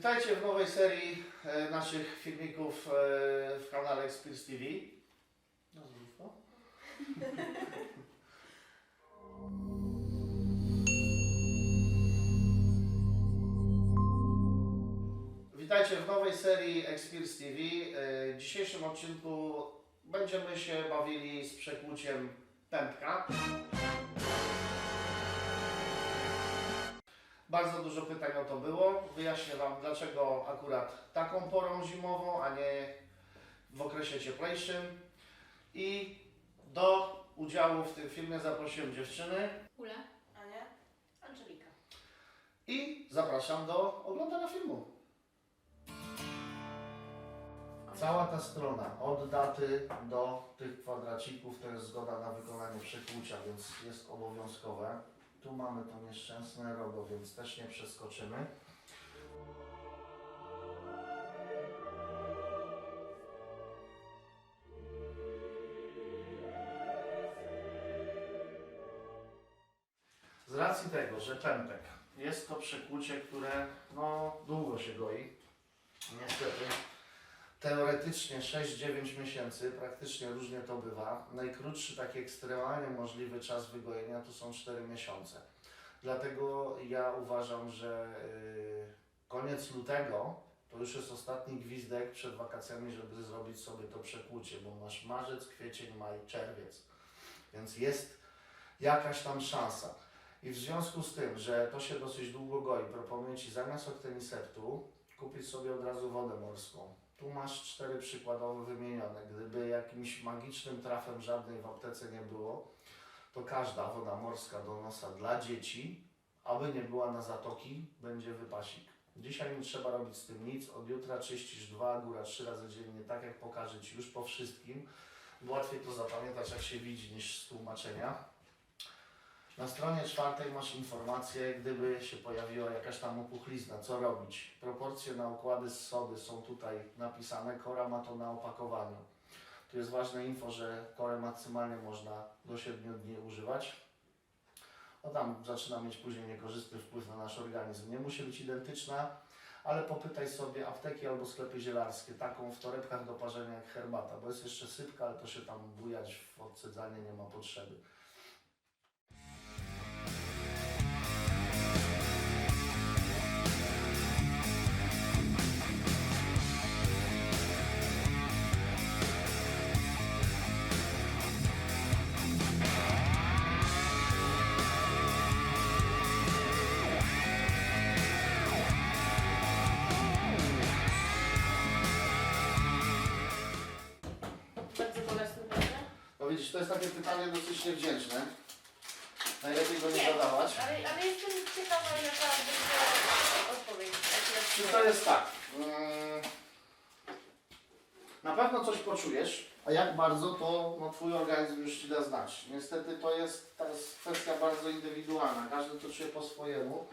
Witajcie w nowej serii e, naszych filmików e, w kanale Experience TV. To. Witajcie w nowej serii Experience TV. E, W dzisiejszym odcinku będziemy się bawili z przekłuciem pępka. Bardzo dużo pytań o to było. Wyjaśnię Wam, dlaczego akurat taką porą zimową, a nie w okresie cieplejszym. I do udziału w tym filmie zaprosiłem dziewczyny Ula. Ania? Angelika. i zapraszam do oglądania filmu. Cała ta strona, od daty do tych kwadracików, to jest zgoda na wykonanie przekłucia, więc jest obowiązkowe. Tu mamy to nieszczęsne rogo, więc też nie przeskoczymy. Z racji tego, że pępek jest to przekłucie, które no, długo się goi, niestety, teoretycznie 6-9 miesięcy, praktycznie różnie to bywa. Najkrótszy, taki ekstremalnie możliwy czas wygojenia to są 4 miesiące. Dlatego ja uważam, że yy, koniec lutego to już jest ostatni gwizdek przed wakacjami, żeby zrobić sobie to przekłucie, bo masz marzec, kwiecień, maj, czerwiec. Więc jest jakaś tam szansa. I w związku z tym, że to się dosyć długo goi, proponuję Ci zamiast okteniseptu kupić sobie od razu wodę morską. Tu masz cztery przykładowe wymienione. Gdyby jakimś magicznym trafem żadnej w aptece nie było, to każda woda morska do nosa dla dzieci, aby nie była na zatoki, będzie wypasik. Dzisiaj nie trzeba robić z tym nic. Od jutra czyścisz dwa, góra trzy razy dziennie, tak jak pokażę Ci już po wszystkim. Łatwiej to zapamiętać, jak się widzi, niż z tłumaczenia. Na stronie czwartej masz informację, gdyby się pojawiła jakaś tam opuchlizna, co robić. Proporcje na układy z sody są tutaj napisane, kora ma to na opakowaniu. Tu jest ważne info, że korę maksymalnie można do 7 dni używać. No tam zaczyna mieć później niekorzystny wpływ na nasz organizm. Nie musi być identyczna, ale popytaj sobie apteki albo sklepy zielarskie, taką w torebkach do parzenia jak herbata, bo jest jeszcze sypka, ale to się tam bujać w odcedzanie nie ma potrzeby. To jest takie pytanie dosyć niewdzięczne. Najlepiej go nie Nie. zadawać. Ale, ale jestem ciekawa, jaka będzie odpowiedź. Czy to jest tak? mm, Na pewno coś poczujesz, a jak bardzo to no, Twój organizm już Ci da znać. Niestety to jest, to jest kwestia bardzo indywidualna. Każdy to czuje po swojemu.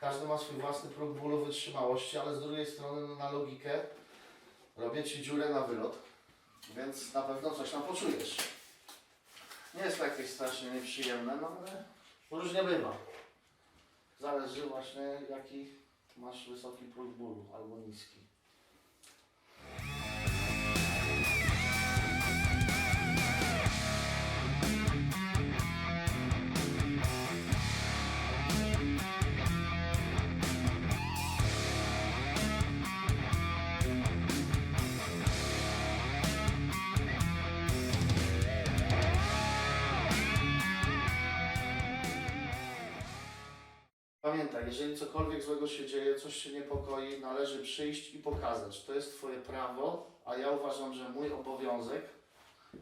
Każdy ma swój własny próg bólu wytrzymałości, ale z drugiej strony no, na logikę robię Ci dziurę na wylot, więc na pewno coś tam poczujesz. Nie jest to jakieś strasznie nieprzyjemne, no ale różnie bywa. Zależy właśnie jaki masz wysoki próg bólu albo niski. Pamiętaj, jeżeli cokolwiek złego się dzieje, coś się niepokoi, należy przyjść i pokazać. To jest Twoje prawo, a ja uważam, że mój obowiązek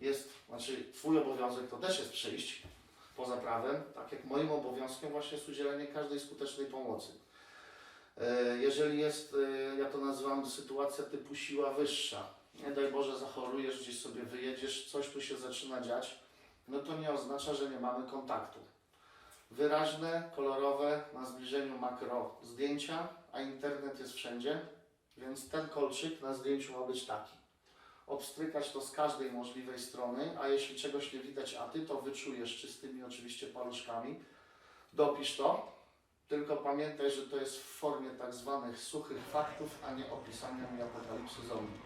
jest, znaczy Twój obowiązek to też jest przyjść poza prawem, tak jak moim obowiązkiem właśnie jest udzielenie każdej skutecznej pomocy. E, Jeżeli jest, e, ja to nazywam sytuacja typu siła wyższa, nie daj Boże zachorujesz, gdzieś sobie wyjedziesz, coś tu się zaczyna dziać, no to nie oznacza, że nie mamy kontaktu wyraźne, kolorowe, na zbliżeniu makro zdjęcia, a internet jest wszędzie, więc ten kolczyk na zdjęciu ma być taki. Obstrykać to z każdej możliwej strony, a jeśli czegoś nie widać, a ty to wyczujesz czystymi oczywiście paluszkami, dopisz to Tylko pamiętaj, że to jest w formie tak zwanych suchych faktów, a nie opisaniami apokalipsy zombie.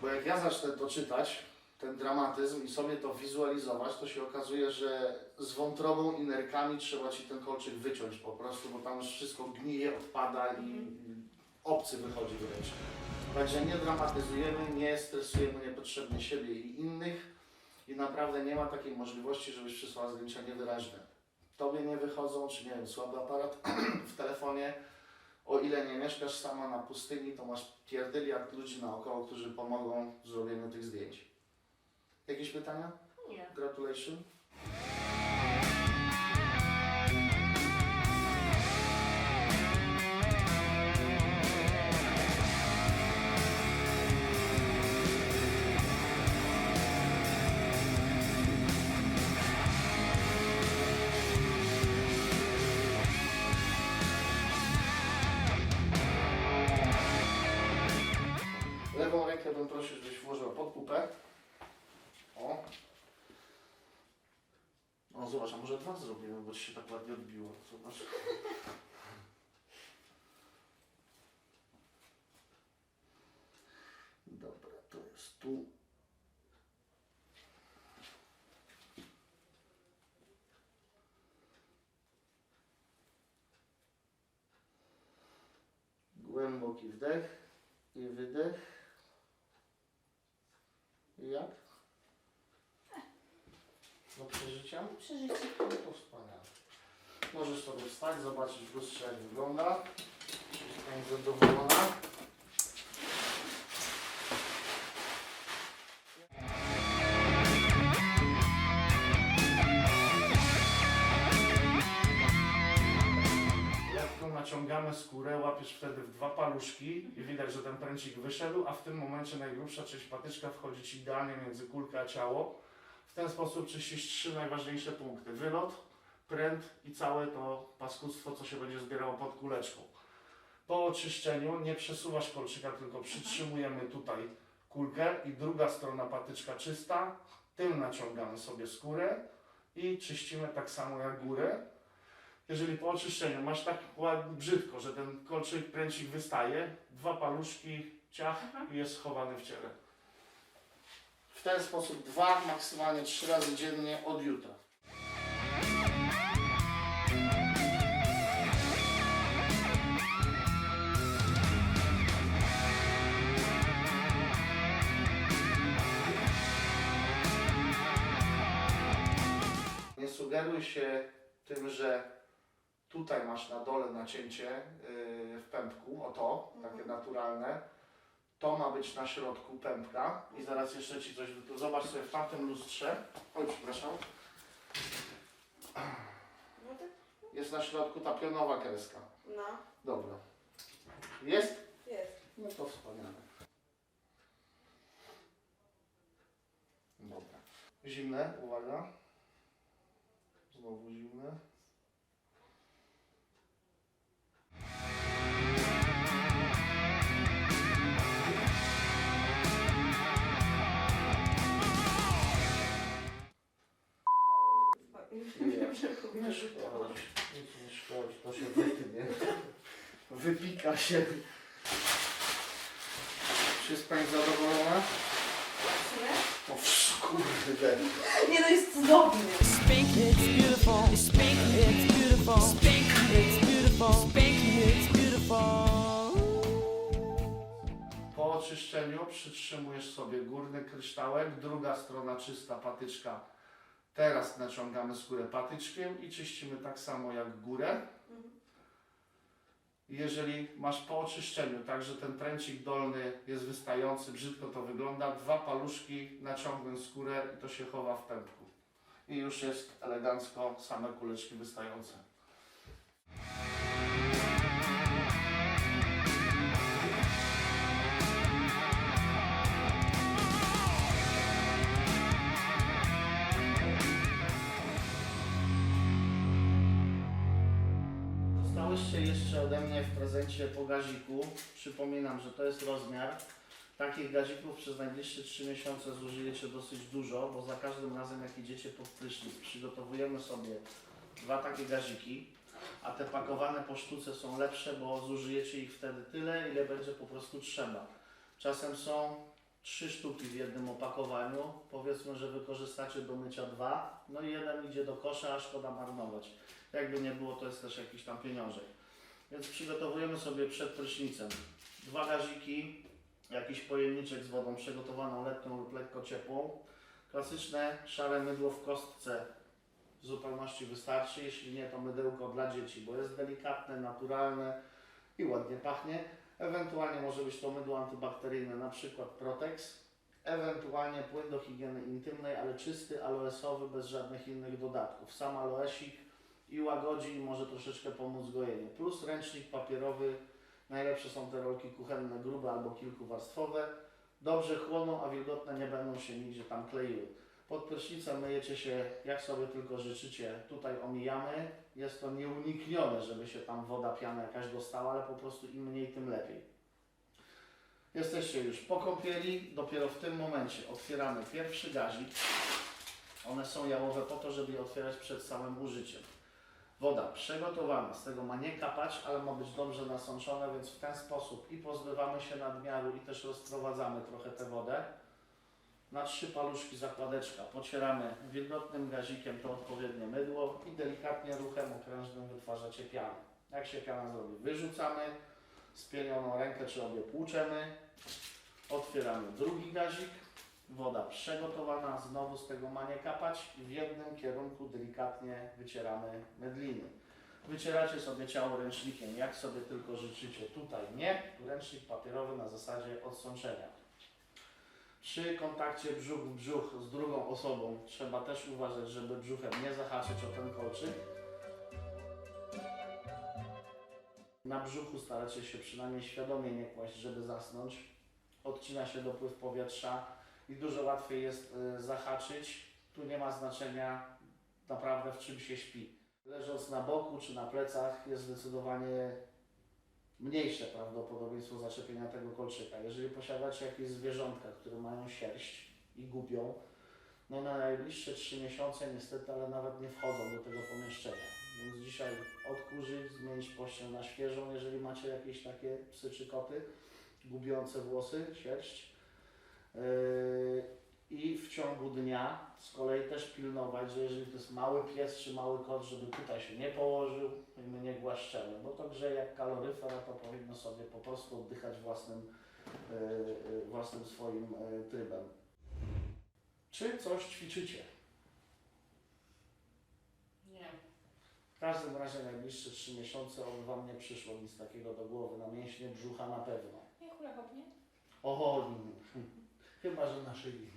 Bo jak ja zacznę to czytać, ten dramatyzm i sobie to wizualizować, to się okazuje, że z wątrobą i nerkami trzeba ci ten kolczyk wyciąć po prostu, bo tam już wszystko gnije, odpada i obcy wychodzi wręcz. Także nie dramatyzujemy, nie stresujemy niepotrzebnie siebie i innych i naprawdę nie ma takiej możliwości, żebyś przysłała zdjęcia niewyraźne. Tobie nie wychodzą, czy nie wiem, słaby aparat w telefonie, o ile nie mieszkasz sama na pustyni, to masz pierdyliard ludzi naokoło, którzy pomogą w zrobieniu tych zdjęć. Jakieś pytania? Nie. Gratulation. Lewą rękę bym prosił, żebyś włożyła pod pupę. O. O, zobacz, a może dwa zrobimy, bo ci się tak ładnie odbiło. Zobacz. Dobra, to jest tu. Głęboki wdech i wydech. Jak? Do przeżycia? Przeżycie. No to wspaniale. Możesz sobie wstać, zobaczyć w lustrze jak wygląda. Czy zadowolona? Jak tu naciągamy skórę, łapiesz wtedy w dwa paluszki i widać, że ten pręcik wyszedł, a w tym momencie najgrubsza część patyczka wchodzi Ci idealnie między kulkę a ciało. W ten sposób czyścisz trzy najważniejsze punkty. Wylot, pręt i całe to paskudztwo, co się będzie zbierało pod kuleczką. Po oczyszczeniu nie przesuwasz kolczyka, tylko przytrzymujemy tutaj kulkę i druga strona patyczka czysta. Tym naciągamy sobie skórę i czyścimy tak samo jak górę. Jeżeli po oczyszczeniu masz tak ładnie, brzydko, że ten kolczyk, pręcik wystaje, dwa paluszki, ciach i jest schowany w ciele. W ten sposób dwa, maksymalnie trzy razy dziennie od jutra. Nie sugeruj się tym, że tutaj masz na dole nacięcie yy, w pępku, o to, takie naturalne. To ma być na środku pępka i zaraz jeszcze Ci coś, zobacz sobie w tamtym lustrze, oj przepraszam, jest na środku ta pionowa kreska. no, Dobra. Jest? jest. No to wspaniale. Dobra. Zimne, uwaga. Znowu zimne. Się. Czy jest Pani zadowolona? O kurde. Nie no, jest cudowny. Speak, it's beautiful. Speak, it's beautiful. Speak, it's beautiful. Speak, it's beautiful. Po oczyszczeniu przytrzymujesz sobie górny kryształek, druga strona czysta patyczka. Teraz naciągamy skórę patyczkiem i czyścimy tak samo jak górę. Jeżeli masz po oczyszczeniu, tak że ten pręcik dolny jest wystający, brzydko to wygląda, dwa paluszki naciągnę skórę i to się chowa w pępku. I już jest elegancko same kuleczki wystające. Dostałyście jeszcze ode mnie w prezencie po gaziku. Przypominam, że to jest rozmiar. Takich gazików przez najbliższe 3 miesiące zużyjecie dosyć dużo, bo za każdym razem jak idziecie pod prysznic przygotowujemy sobie dwa takie gaziki. A te pakowane po sztuce są lepsze, bo zużyjecie ich wtedy tyle, ile będzie po prostu trzeba. Czasem są trzy sztuki w jednym opakowaniu. Powiedzmy, że wykorzystacie do mycia dwa, no i jeden idzie do kosza, a szkoda marnować. Jakby nie było, to jest też jakiś tam pieniążek. Więc przygotowujemy sobie przed prysznicem dwa gaziki, jakiś pojemniczek z wodą przygotowaną letnią lub lekko ciepłą. Klasyczne szare mydło w kostce w zupełności wystarczy, jeśli nie to mydełko dla dzieci, bo jest delikatne, naturalne i ładnie pachnie. Ewentualnie może być to mydło antybakteryjne, na przykład Protex. Ewentualnie płyn do higieny intymnej, ale czysty, aloesowy, bez żadnych innych dodatków. Sam aloesik i łagodzi i może troszeczkę pomóc gojeniu. Plus ręcznik papierowy. Najlepsze są te rolki kuchenne, grube albo kilkuwarstwowe. Dobrze chłoną, a wilgotne nie będą się nigdzie tam kleiły. Pod prysznicem myjecie się jak sobie tylko życzycie. Tutaj omijamy. Jest to nieuniknione, żeby się tam woda, piana jakaś dostała, ale po prostu im mniej, tym lepiej. Jesteście już po kąpieli. Dopiero w tym momencie otwieramy pierwszy gazik. One są jałowe po to, żeby je otwierać przed samym użyciem. Woda przygotowana, z tego ma nie kapać, ale ma być dobrze nasączona, więc w ten sposób i pozbywamy się nadmiaru i też rozprowadzamy trochę tę wodę. Na trzy paluszki zakładeczka pocieramy wilgotnym gazikiem to odpowiednie mydło i delikatnie ruchem okrężnym wytwarzacie pianę. Jak się piana zrobi? Wyrzucamy, spienioną rękę czy obie płuczemy, otwieramy drugi gazik, woda przygotowana, znowu z tego ma nie kapać i w jednym kierunku delikatnie wycieramy mydliny. Wycieracie sobie ciało ręcznikiem, jak sobie tylko życzycie. Tutaj nie, ręcznik papierowy na zasadzie odsączenia. Przy kontakcie brzuch w brzuch z drugą osobą trzeba też uważać, żeby brzuchem nie zahaczyć o ten kolczyk. Na brzuchu staracie się przynajmniej świadomie nie kłaść, żeby zasnąć. Odcina się dopływ powietrza i dużo łatwiej jest y, zahaczyć. Tu nie ma znaczenia naprawdę w czym się śpi. Leżąc na boku czy na plecach jest zdecydowanie mniejsze prawdopodobieństwo zaczepienia tego kolczyka. Jeżeli posiadacie jakieś zwierzątka, które mają sierść i gubią, no na najbliższe 3 miesiące niestety, ale nawet nie wchodzą do tego pomieszczenia. Więc dzisiaj odkurzyć, zmienić pościel na świeżą, jeżeli macie jakieś takie psy czy koty gubiące włosy, sierść. Yy, I w ciągu dnia z kolei też pilnować, że jeżeli to jest mały pies czy mały kot, żeby tutaj się nie położył i my nie głaszczemy, bo to grzeje jak kaloryfer, a to powinno sobie po prostu oddychać własnym, yy, yy, własnym swoim trybem. Czy coś ćwiczycie? Nie. W każdym razie najbliższe 3 miesiące, oby Wam nie przyszło nic takiego do głowy, na mięśnie brzucha na pewno. Nie hula hop, nie? Chyba, że na szyi.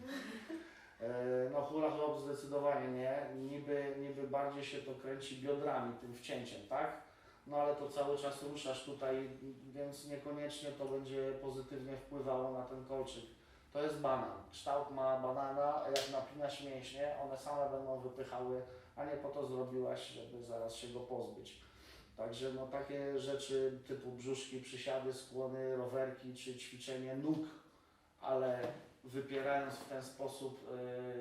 E, No hula hop zdecydowanie nie. Niby, niby bardziej się to kręci biodrami, tym wcięciem, tak? No ale to cały czas ruszasz tutaj, więc niekoniecznie to będzie pozytywnie wpływało na ten kolczyk. To jest banan. Kształt ma banana, jak napinasz mięśnie, one same będą wypychały, a nie po to zrobiłaś, żeby zaraz się go pozbyć. Także no takie rzeczy typu brzuszki, przysiady, skłony, rowerki czy ćwiczenie nóg, ale wypierając w ten sposób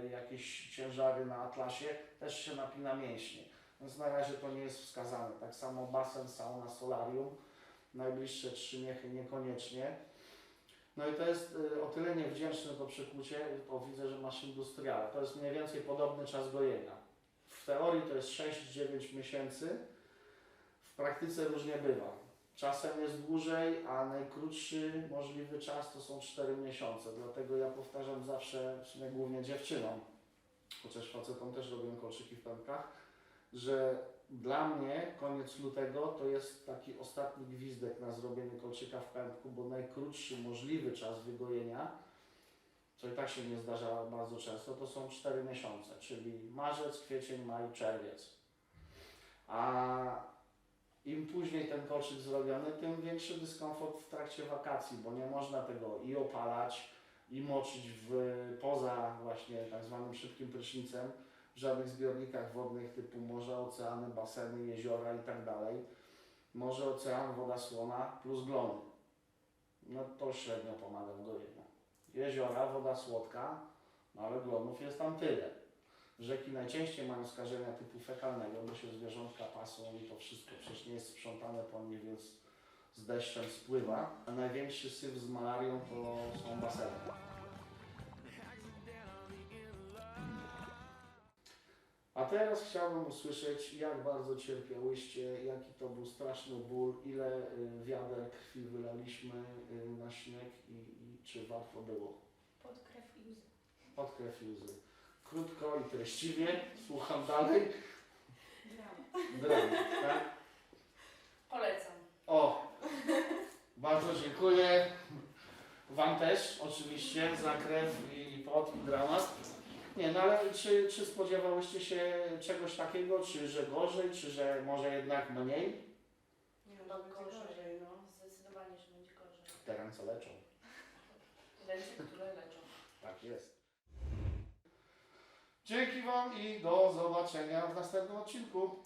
y, jakieś ciężary na atlasie, też się napina mięśnie. Więc na razie to nie jest wskazane. Tak samo basen, sauna, solarium, najbliższe trzy miechy niekoniecznie. No i to jest y, o tyle niewdzięczne to przykłucie, bo widzę, że masz industriale. To jest mniej więcej podobny czas gojenia. W teorii to jest 6-9 miesięcy, w praktyce różnie bywa. Czasem jest dłużej, a najkrótszy możliwy czas to są 4 miesiące. Dlatego ja powtarzam zawsze, w sumie głównie dziewczynom, chociaż facetom też robią kolczyki w pępkach, że dla mnie koniec lutego to jest taki ostatni gwizdek na zrobienie kolczyka w pępku, bo najkrótszy możliwy czas wygojenia, co i tak się nie zdarza bardzo często, to są 4 miesiące, czyli marzec, kwiecień, maj, czerwiec. A im później ten kolczyk zrobiony, tym większy dyskomfort w trakcie wakacji, bo nie można tego i opalać, i moczyć w, poza właśnie tak zwanym szybkim prysznicem, w żadnych zbiornikach wodnych typu morze, oceany, baseny, jeziora i tak. Morze, ocean, woda słona plus glony. No to średnio pomaga w gojeniu. Jeziora, woda słodka, no ale glonów jest tam tyle. Rzeki najczęściej mają skażenia typu fekalnego, bo się zwierzątka pasą i to wszystko przecież nie jest sprzątane po nie, więc z deszczem spływa. A największy syf z malarią to są baseny. A teraz chciałbym usłyszeć, jak bardzo cierpiałyście, jaki to był straszny ból, ile y, wiader krwi wylaliśmy y, na śnieg i, i czy warto było. Pod krew i łzy. Pod krew i łzy. Krótko i treściwie, słucham dalej. Dramat, tak? Polecam. O, bardzo dziękuję. Wam też oczywiście za krew i pot i dramat. Nie, no ale czy, czy spodziewałyście się czegoś takiego, czy że gorzej, czy że może jednak mniej? Nie No, będzie gorzej. no. Zdecydowanie, że będzie gorzej. Te ręce leczą. Ręce, które leczą. Tak jest. Dzięki Wam i do zobaczenia w następnym odcinku.